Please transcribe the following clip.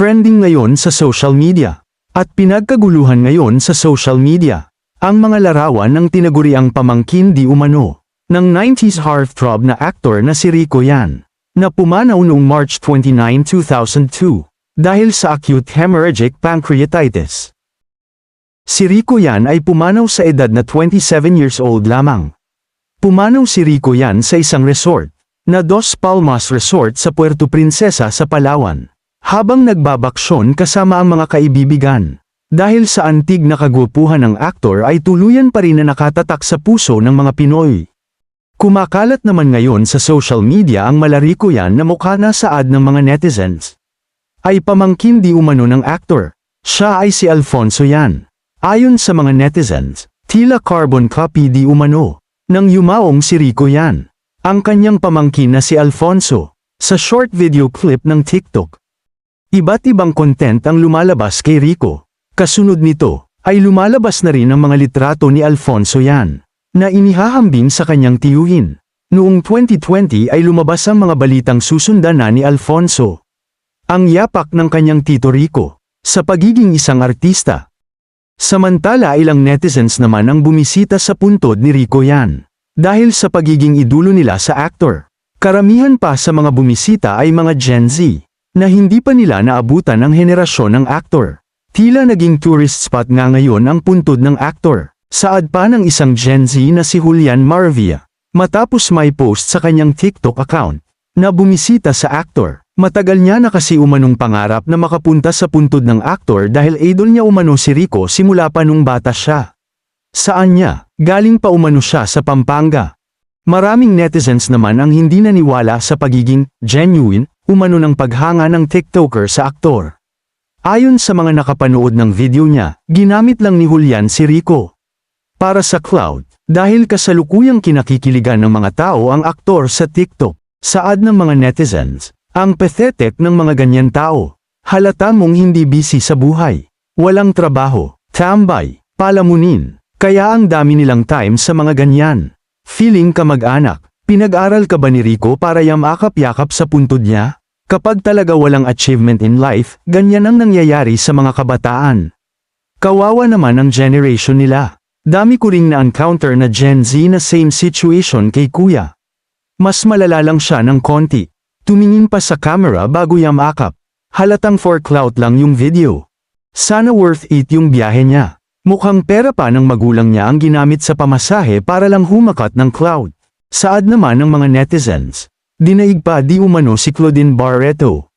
Trending ngayon sa social media. At pinagkaguluhan ngayon sa social media. Ang mga larawan ng tinaguriang pamangkin di umano. Ng 90s heartthrob na actor na si Rico Yan. Na pumanaw noong March 29, 2002. Dahil sa acute hemorrhagic pancreatitis. Si Rico Yan ay pumanaw sa edad na 27 years old lamang. Pumanaw si Rico Yan sa isang resort, na Dos Palmas Resort sa Puerto Princesa sa Palawan, habang nagbabaksyon kasama ang mga kaibibigan. Dahil sa antig na kagwapuhan ng aktor ay tuluyan pa rin na nakatatak sa puso ng mga Pinoy. Kumakalat naman ngayon sa social media ang malariko yan na mukha na saad ng mga netizens. Ay pamangkin di umano ng aktor. Siya ay si Alfonso yan. Ayon sa mga netizens, tila carbon copy di umano. Nang yumaong si Rico yan. Ang kanyang pamangkin na si Alfonso. Sa short video clip ng TikTok. Iba't ibang content ang lumalabas kay Rico. Kasunod nito, ay lumalabas na rin ang mga litrato ni Alfonso yan, na inihahambing sa kanyang tiyuhin. Noong 2020 ay lumabas ang mga balitang susundan na ni Alfonso. Ang yapak ng kanyang tito Rico, sa pagiging isang artista. Samantala ilang netizens naman ang bumisita sa puntod ni Rico yan. Dahil sa pagiging idulo nila sa actor. Karamihan pa sa mga bumisita ay mga Gen Z, na hindi pa nila naabutan ang henerasyon ng actor. Tila naging tourist spot nga ngayon ang puntod ng aktor, saad pa ng isang Gen Z na si Julian Marvia. Matapos may post sa kanyang TikTok account, na bumisita sa aktor, matagal niya na kasi umanong pangarap na makapunta sa puntod ng aktor dahil idol niya umano si Rico simula pa nung bata siya. Saan niya? Galing pa umano siya sa Pampanga. Maraming netizens naman ang hindi naniwala sa pagiging genuine, umano ng paghanga ng TikToker sa aktor. Ayon sa mga nakapanood ng video niya, ginamit lang ni Julian si Rico. Para sa cloud, dahil kasalukuyang kinakikiligan ng mga tao ang aktor sa TikTok, saad ng mga netizens, ang pathetic ng mga ganyan tao. Halata mong hindi busy sa buhay. Walang trabaho, tambay, palamunin, kaya ang dami nilang time sa mga ganyan. Feeling ka mag-anak, pinag-aral ka ba ni Rico para yamakap-yakap sa puntod niya? Kapag talaga walang achievement in life, ganyan ang nangyayari sa mga kabataan. Kawawa naman ang generation nila. Dami ko ring na-encounter na Gen Z na same situation kay kuya. Mas malala lang siya ng konti. Tumingin pa sa camera bago yamakap. Halatang for clout lang yung video. Sana worth it yung biyahe niya. Mukhang pera pa ng magulang niya ang ginamit sa pamasahe para lang humakat ng cloud. Saad naman ng mga netizens. Dinaig pa di umano si Claudine Barreto.